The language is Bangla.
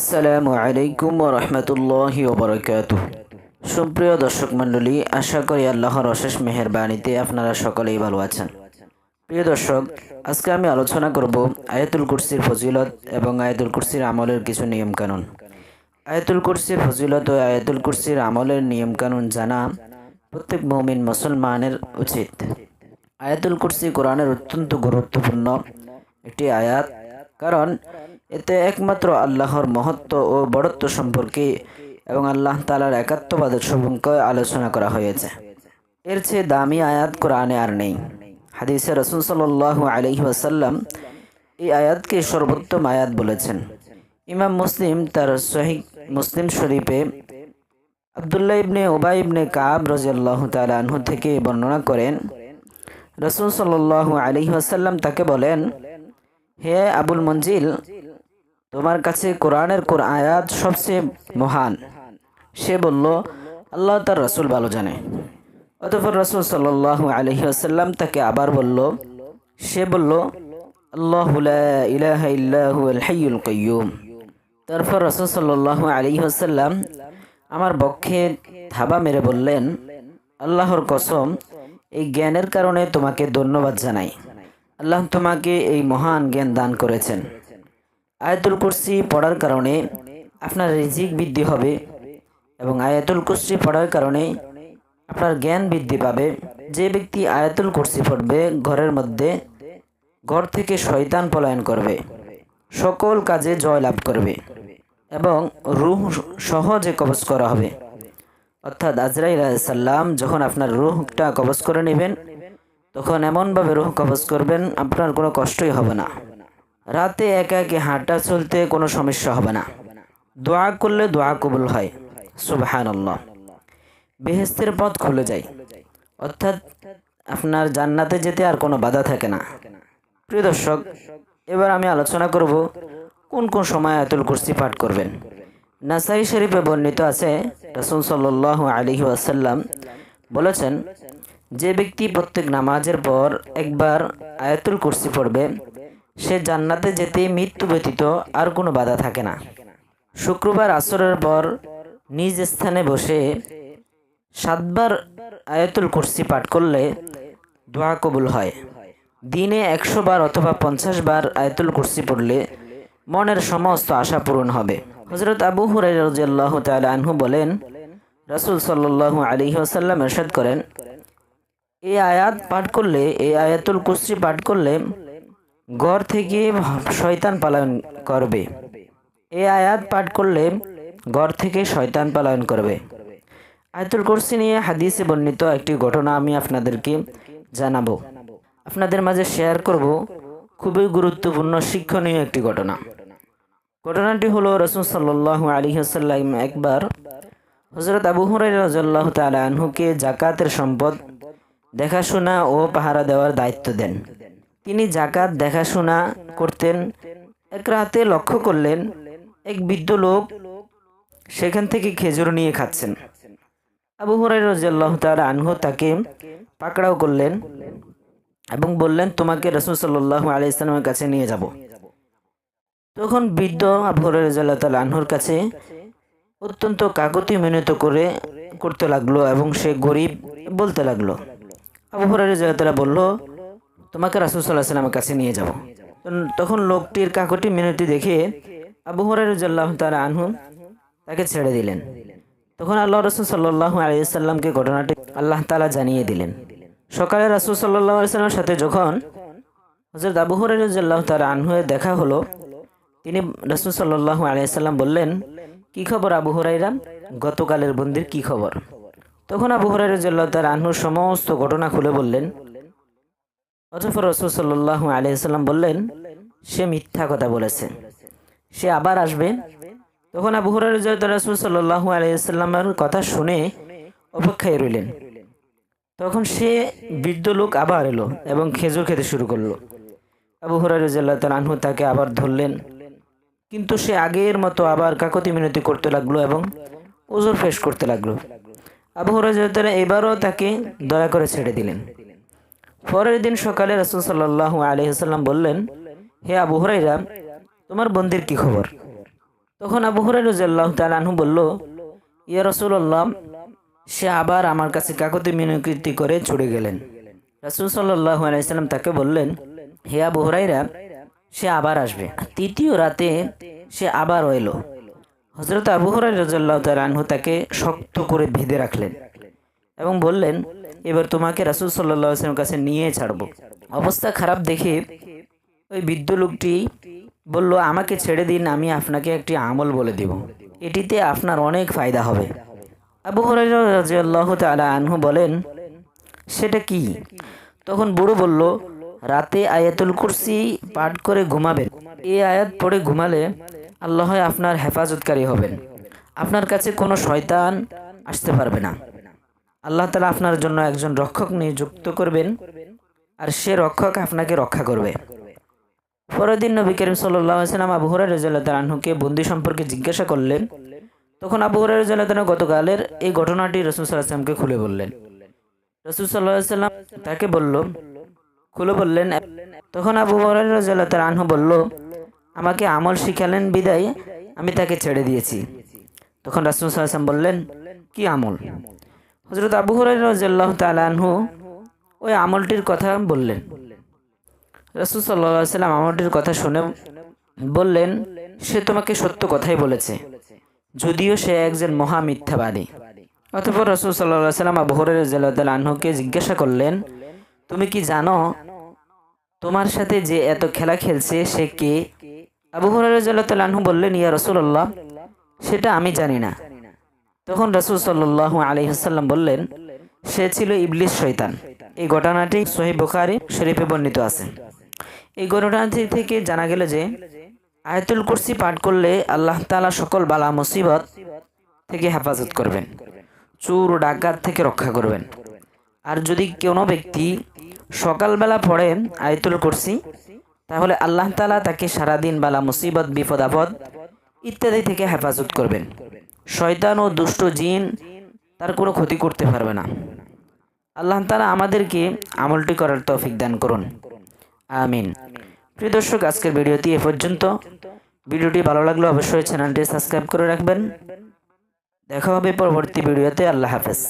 আসসালামু আলাইকুম রহমতুল্লাহ ওবরাকাতু সুপ্রিয় দর্শক মণ্ডলী, আশা করি আল্লাহর অশেষ মেহেরবানিতে আপনারা সকলেই ভালো আছেন। প্রিয় দর্শক, আজকে আমি আলোচনা করব আয়াতুল কুরসির ফজিলত এবং আয়াতুল কুরসির আমলের কিছু নিয়মকানুন। আয়াতুল কুরসির ফজিলত ও আয়াতুল কুরসির আমলের নিয়মকানুন জানা প্রত্যেক মমিন মুসলমানের উচিত। আয়াতুল কুরসি কোরআনের অত্যন্ত গুরুত্বপূর্ণ একটি আয়াত, কারণ এতে একমাত্র আল্লাহর মহত্ব ও বড়ত্ব সম্পর্কে এবং আল্লাহ তালার একাত্মবাদের সম্পর্কে আলোচনা করা হয়েছে। এর চেয়ে দামি আয়াত কোরআনে আর নেই। হাদিসে রসুল সাল্লাহ আলহি আসাল্লাম এই আয়াতকে সর্বোত্তম আয়াত বলেছেন। ইমাম মুসলিম তার সহি মুসলিম শরীফে আবদুল্লাহ ইবনে ওবাই ইবনে কাব রাজিয়াল্লাহু তাআলা আনহু থেকে বর্ণনা করেন, রসুল সাল্লাল্লাহু আলাইহি ওয়াসাল্লাম তাকে বলেন, হে আবুল মঞ্জিল তোমার কাছে কোরআনের কোর আয়াত সবচেয়ে মহান। সে বলল, আল্লাহ তার রসুল ভালো জানে। অতঃপর রসুল আলাইহি ওয়াসাল্লাম তাকে আবার বলল, সে বলল, আল্লাহ ইলাহা ইল্লাহু আল তারপর রসুল সাল্লাল্লাহু আলাইহি ওয়াসাল্লাম আমার বক্ষে থাবা মেরে বললেন, আল্লাহর কসম, এই জ্ঞানের কারণে তোমাকে ধন্যবাদ জানাই। আল্লাহ তোমাকে এই মহান জ্ঞান দান করেছেন। আয়াতুল কুরসি পড়ার কারণে আপনার রিজিক বৃদ্ধি হবে এবং আয়াতুল কুরসি পড়ার কারণে আপনার জ্ঞান বৃদ্ধি পাবে। যে ব্যক্তি আয়াতুল কুরসি পড়বে, ঘরের মধ্যে ঘর থেকে শয়তান পলায়ন করবে, সকল কাজে জয় লাভ করবে এবং রুহ সহজে কবজ করা হবে। অর্থাৎ আজরাইল সাল্লাম যখন আপনার রুহটা কবজ করে নেবেন, তখন এমনভাবে রুহ কবজ করবেন, আপনার কোনো কষ্টই হবে না। রাতে একা একে হাঁটা চলতে কোনো সমস্যা হবে না। দোয়া করলে দোয়া কবুল হয়। সুবাহান বেহেস্তের পথ খুলে যায়। অর্থাৎ আপনার জান্নাতে যেতে আর কোনো বাধা থাকে না। প্রিয় দর্শক, এবার আমি আলোচনা করব কোন কোন সময় আয়াতুল কুরসি পাঠ করবেন। নাসাই শরীফে বর্ণিত আছে, রসুল সাল্লাহ আলহি আসাল্লাম বলেছেন, যে ব্যক্তি প্রত্যেক নামাজের পর একবার আয়াতুল কুরসি পড়বে সে জান্নাতে যেতে মৃত্যু ব্যতীত আর কোনো বাধা থাকে না। শুক্রবার আসরের পর নিজ স্থানে বসে সাতবার আয়াতুল কুরসি পাঠ করলে দোয়া কবুল হয়। দিনে একশো বার অথবা পঞ্চাশ বার আয়াতুল কুরসি পড়লে মনের সমস্ত আশা পূরণ হবে। হজরত আবু হুরাই রাজিয়াল্লাহ তাআলা আনহু বলেন, রাসূল সাল্লাল্লাহু আলাইহি ওয়াসাল্লাম ইরশাদ করেন, এই আয়াত পাঠ করলে, এই আয়াতুল কুরসি পাঠ করলে ঘর থেকে শয়তান পালন করবে। এই আয়াত পাঠ করলে ঘর থেকে শয়তান পালন করবে। আয়াতুল কুরসি নিয়ে হাদিসে বর্ণিত একটি ঘটনা আমি আপনাদেরকে জানাব। আপনাদের মাঝে শেয়ার করব খুবই গুরুত্বপূর্ণ শিক্ষণীয় একটি ঘটনা। ঘটনাটি হলো রসুল সাল্লাহ আলী হাসাল্লাম একবার হজরত আবু হুরাই রাজাল্লাহ তালা জাকাতের সম্পদ, দেখাশোনা ও পাহারা দেওয়ার দায়িত্ব দেন। তিনি জাকাত, দেখাশোনা করতেন। এক রাতে লক্ষ্য করলেন, এক বৃদ্ধ লোক সেখান থেকে খেজুর নিয়ে খাচ্ছেন। আবু হুরাই রাজাল্লাহ তালা আনহু তাকে পাকড়াও করলেন এবং বললেন, তোমাকে রসুল সাল্লাহ আলি ইসলামের কাছে নিয়ে যাব। তখন বৃদ্ধ আবু হুরাই রাজাল্লাহ তালা আনহুর কাছে অত্যন্ত কাকতি মিনত করে করতে লাগল এবং সে গরিব বলতে লাগল। আবু হুরাই রাজাল্লাহ বলল তোমাকে রাসুল সাল্লাহ সাল্লামের কাছে নিয়ে যাব। তখন লোকটির কাকতি মিনতি দেখে আবু হুরাই রাজাল্লাহ তালা আনহু তাকে ছেড়ে দিলেন। তখন আল্লাহ রসুল সাল্লাহ আলিয়াল্লামকে ঘটনাটি আল্লাহ তালা জানিয়ে দিলেন। সকালে রাসুল সাল্লাহ আলিয়াল্লামের সাথে যখন হজরত আবু হরাইজাল্লাহ তার আনহুয়ে দেখা হলো, তিনি রাসুল সাল্লাহ আলিয়াল্লাম বললেন, কি খবর আবু হরাইরা গতকালের বন্দির কি খবর? তখন আবু হরাইজাল্লাহ তার আনহুর সমস্ত ঘটনা খুলে বললেন অতঃপর রসুল সাল্লাহ আলিয়াল্লাম বললেন, সে মিথ্যা কথা বলেছে। সে আবার আসবে। তখন আবু হরাইজাল্লাহ রাসুল সাল্লাহ আলিয়াল্লামের কথা শুনে অপেক্ষায় রইলেন। তখন সে বৃদ্ধ লোক আবার এলো এবং খেজুর খেতে শুরু করল। আবু তাল আনহু তাকে আবার ধরলেন। কিন্তু সে আগের মতো আবার কাকতি মিনতি করতে লাগল এবং ওজোর ফেস করতে লাগল। আবু এবারও তাকে দয়া করে ছেড়ে দিলেন। পরের দিন সকালে রাসুল সাল্লাহ আলহিহাল্লাম বললেন, হে আবু হরাইরা তোমার বন্দির কি খবর? তখন আবু হুরাই রাজিয়াল্লাহ তালাহু বলল, ইয়া রসুল্লাহ সে আবার আমার কাছে কাকতি মিনকৃতি করে ছুটে গেলেন। রাসুল সাল্লাহ আলাইসাল্লাম তাকে বললেন, হে আবু হুরাইরা সে আবার আসবে। তৃতীয় রাতে সে আবার এলো। হজরত আবু হুরাই রাজিয়াল্লাহ তালাহু তাকে শক্ত করে বেঁধে রাখলেন এবং বললেন এবার তোমাকে রাসুল সাল্লাহ কাছে নিয়ে ছাড়বো। অবস্থা খারাপ দেখে ওই বৃদ্ধ লোকটি বলল, আমাকে ছেড়ে দিন, আমি আপনাকে একটি আমল বলে দিব। এটিতে আপনার অনেক ফায়দা হবে। আবু হরাইরাহ তালা আনহু বলেন, সেটা কি? তখন বুড়ো বলল, রাতে আয়াতুল কুরসি পাঠ করে ঘুমাবেন। এই আয়াত পড়ে ঘুমালে আল্লাহ আপনার হেফাজতকারী হবেন। আপনার কাছে কোনো শয়তান আসতে পারবে না। আল্লাহ তালা আপনার জন্য একজন রক্ষক নিযুক্ত করবেন আর সে রক্ষক আপনাকে রক্ষা করবে। পরের দিন নবী করিম সাল্লাম আবু রাজিয়াল্লাহ আনহুকে বন্দি সম্পর্কে জিজ্ঞাসা করলেন। তখন আবু রাজিয়াল্লাহ গতকালের এই ঘটনাটি রসুল সাল্লাহামকে খুলে বললেন। রসুল সাল্লাহ সাল্লাম তাকে বলল, খুলে বললেন, তখন আবু হরাই রাজিয়াল্লাহ আনহু বলল, আমাকে আমল শিখালেন, বিদায় আমি তাকে ছেড়ে দিয়েছি। তখন রাসুল সাল্লাম বললেন, কি আমল? হজরত আবু হরাই রাজিয়াল্লাহ তালানহু ওই আমলটির কথা বললেন। রসুল সাল্লাহ সাল্লাম আমলটির কথা শুনে বললেন, সে তোমাকে সত্য কথাই বলেছে, যদিও সে একজন মহা মিথ্যাবাদী। অতপর রসুল সাল্লাহ সাল্লাম আবু হরাই আনহুকে জিজ্ঞাসা করলেন, তুমি কি জানো তোমার সাথে যে এত খেলা খেলছে সে কে? আবু হরাই আনহু বললেন, ইয়া রসুল্লাহ সেটা আমি জানি না। তখন রসুল সাল্লাহ আলহিহাল্লাম বললেন, সে ছিল ইবলিস শৈতান এই ঘটনাটি সহি বুখারি শরীফে বর্ণিত আছে। এই ঘটনাটি থেকে জানা গেল যে, আয়াতুল কুরসি পাঠ করলে আল্লাহ তালা সকল বালা মুসিবত থেকে হেফাজত করবেন, চোর, ডাকাত থেকে রক্ষা করবেন। আর যদি কোনো ব্যক্তি সকালবেলা পড়ে আয়তুল কুরসি, তাহলে আল্লাহ তালা তাকে সারাদিন বালা মুসিবত বিপদ আপদ ইত্যাদি থেকে হেফাজত করবেন। শয়তান ও দুষ্ট জিন তার কোনো ক্ষতি করতে পারবে না। আল্লাহ তালা আমাদেরকে আমলটি করার তৌফিক দান করুন। আমিন। প্রিয় দর্শক, আজকের ভিডিওটি এ পর্যন্ত। ভিডিওটি ভালো লাগলে অবশ্যই চ্যানেলটি সাবস্ক্রাইব করে রাখবেন। দেখা হবে পরবর্তী ভিডিওতে। আল্লাহ হাফেজ।